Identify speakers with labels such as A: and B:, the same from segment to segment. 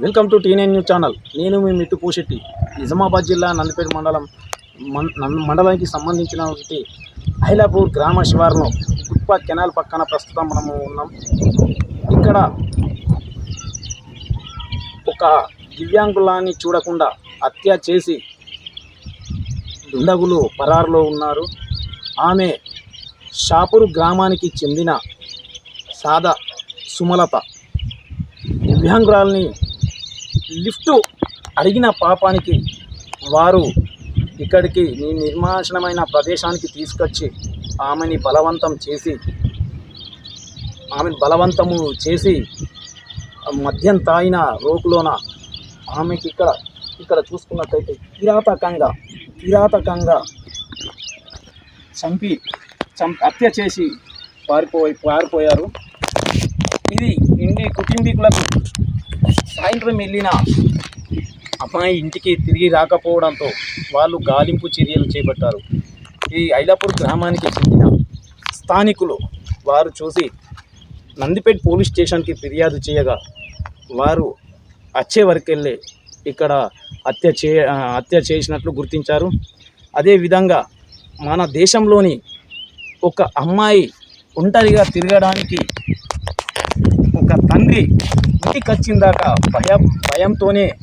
A: Welcome to T nine news channel నేను మీ మిట్టు పూశెట్టి. నిజామాబాద్ జిల్లా నందిపేట మండలం మం- మండలానికి సంబంధించిన ఒకటి గ్రామ శివారులో ఫుట్పాత్ కెనాల్ పక్కన ప్రస్తుతం మనము ఉన్నాం. ఇక్కడ ఒక దివ్యాంగులాన్ని చూడకుండా హత్య చేసి దుండగులు పరారులో ఉన్నారు. ఆమె షాపూర్ గ్రామానికి చెందిన సాదా సుమలత. దివ్యాంగురాల్ని లిఫ్ట్ అడిగిన పాపానికి వారు ఇక్కడికి ఈ నిర్మాషణమైన ప్రదేశానికి తీసుకొచ్చి ఆమెని బలవంతం చేసి ఆమెను బలవంతము చేసి మద్యం తాగిన రోకులోన ఆమెకి ఇక్కడ ఇక్కడ చూసుకున్నట్టయితే కిరాతకంగా కిరాతకంగా చంపి చం హత్య చేసి పారిపోయి పారిపోయారు. ఇది ఇండి కుటుంబీకులకు సాయంత్రం వెళ్ళిన అమ్మాయి ఇంటికి తిరిగి రాకపోవడంతో వాళ్ళు గాలింపు చర్యలు చేపట్టారు. ఈ ఐలాపూర్ గ్రామానికి చెందిన స్థానికులు వారు చూసి నందిపేట్ పోలీస్ స్టేషన్కి ఫిర్యాదు చేయగా వారు వచ్చే వరకెళ్ళే ఇక్కడ హత్య చే హత్య చేసినట్లు గుర్తించారు. అదేవిధంగా మన దేశంలోని ఒక అమ్మాయి ఒంటరిగా తిరగడానికి ఒక తండ్రి ఇంటికి వచ్చిందాక భయం భయంతోనే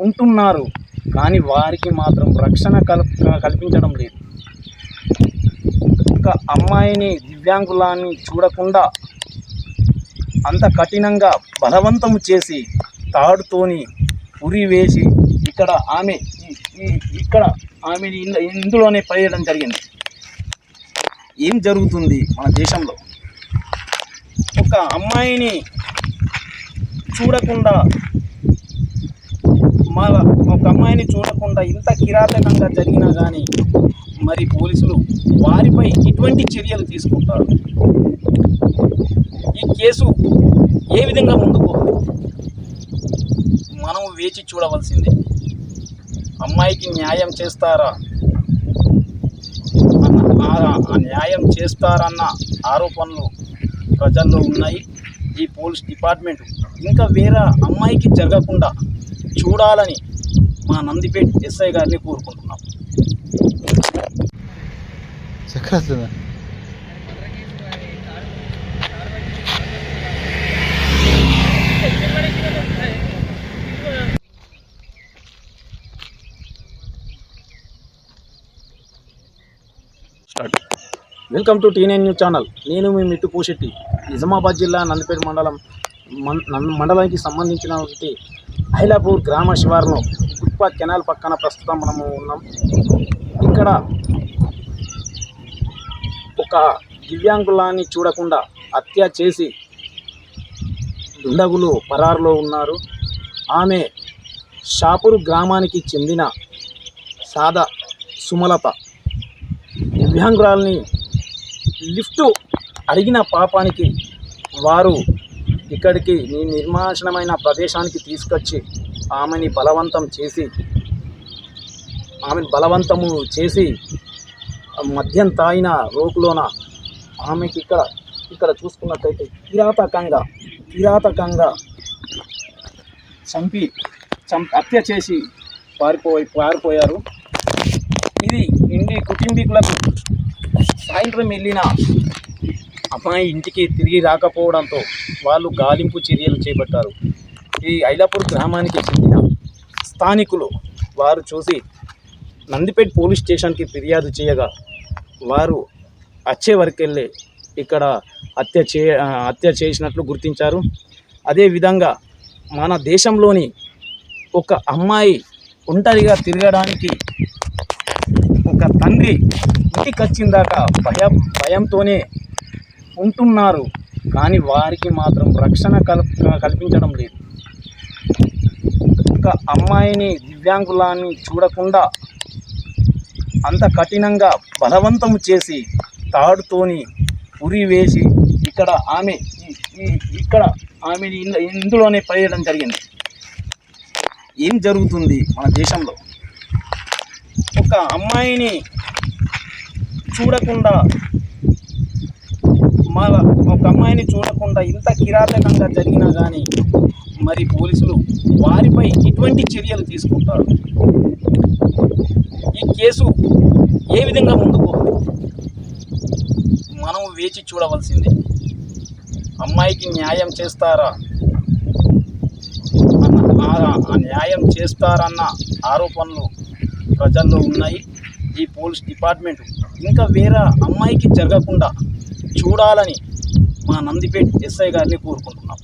A: ఉంటున్నారు. కానీ వారికి మాత్రం రక్షణ కల్ కల్పించడం లేదు. ఒక అమ్మాయిని దివ్యాంగులాన్ని చూడకుండా అంత కఠినంగా బలవంతం చేసి తాడుతోని ఉరి వేసి ఇక్కడ ఆమె ఈ- ఇక్కడ ఆమెని ఇందులోనే పడేయడం జరిగింది. ఏం జరుగుతుంది మన దేశంలో? ఒక అమ్మాయిని చూడకుండా మా ఒక అమ్మాయిని చూడకుండా ఇంత కిరాతకంగా జరిగినా కానీ మరి పోలీసులు వారిపై ఎటువంటి చర్యలు తీసుకుంటారు. ఈ కేసు ఏ విధంగా ముందుకు మనం వేచి చూడవలసిందే. అమ్మాయికి న్యాయం చేస్తారా? అన్న ఆ- ఆ న్యాయం చేస్తారన్న ఆరోపణలు ప్రజల్లో ఉన్నాయి. ఈ పోలీస్ డిపార్ట్మెంట్ ఇంకా వేరే అమ్మాయికి జరగకుండా చూడాలని మా నందిపేట్ ఎస్ఐ గారిని కోరుకుంటున్నాం. Welcome to T nine news channel. నేను మీ మిట్టు పూశెట్టి. నిజామాబాద్ జిల్లా నందిపేట మండలం మం- మండలానికి సంబంధించిన ఒకటి హైలాపూర్ గ్రామ శివారులో ఫుట్పాత్ కెనాల్ పక్కన ప్రస్తుతం మనము ఉన్నాం. ఇక్కడ ఒక దివ్యాంగులాన్ని చూడకుండా హత్య చేసి దుండగులు పరారులో ఉన్నారు. ఆమె షాపూర్ గ్రామానికి చెందిన సాదా సుమలత. దివ్యాంగురాల్ని లిఫ్ట్ అడిగిన పాపానికి వారు ఇక్కడికి నీ నిర్మాషణమైన ప్రదేశానికి తీసుకొచ్చి ఆమెని బలవంతం చేసి ఆమెను బలవంతము చేసి మద్యం తాగిన రోకులోన ఆమెకి ఇక్కడ ఇక్కడ చూసుకున్నట్టయితే కిరాతకంగా కిరాతకంగా చంపి చం హత్య చేసి పారిపోయి పారిపోయారు. ఇది ఇంటి కుటుంబీకులకు సాయంత్రం వెళ్ళిన అమ్మాయి ఇంటికి తిరిగి రాకపోవడంతో వాళ్ళు గాలింపు చర్యలు చేపట్టారు. ఈ ఐలాపూర్ గ్రామానికి చెందిన స్థానికులు వారు చూసి నందిపేట్ పోలీస్ స్టేషన్కి ఫిర్యాదు చేయగా వారు వచ్చే వరకెళ్ళే ఇక్కడ హత్య చే హత్య చేసినట్లు గుర్తించారు. అదేవిధంగా మన దేశంలోని ఒక అమ్మాయి ఒంటరిగా తిరగడానికి ఒక తండ్రి ఇంటికి వచ్చిందాక భయం భయంతోనే ఉంటున్నారు. కానీ వారికి మాత్రం రక్షణ కల్ కల్పించడం లేదు. ఒక అమ్మాయిని దివ్యాంగులాన్ని చూడకుండా అంత కఠినంగా బలవంతం చేసి తాడుతోని ఉరి వేసి ఇక్కడ ఆమె ఈ- ఇక్కడ ఆమెని ఇందులోనే పడేయడం జరిగింది. ఏం జరుగుతుంది మన దేశంలో? ఒక అమ్మాయిని చూడకుండా మా ఒక అమ్మాయిని చూడకుండా ఇంత కిరాతకంగా జరిగినా కానీ మరి పోలీసులు వారిపై ఎటువంటి చర్యలు తీసుకుంటారు. ఈ కేసు ఏ విధంగా ముందుకు మనం వేచి చూడవలసిందే. అమ్మాయికి న్యాయం చేస్తారా? అన్న ఆ న్యాయం చేస్తారన్న ఆరోపణలు ప్రజల్లో ఉన్నాయి. ఈ పోలీస్ డిపార్ట్మెంట్ ఇంకా వేరే అమ్మాయికి జరగకుండా చూడాలని మా నందిపేట్ ఎస్ఐ గారిని కోరుకుంటున్నాం.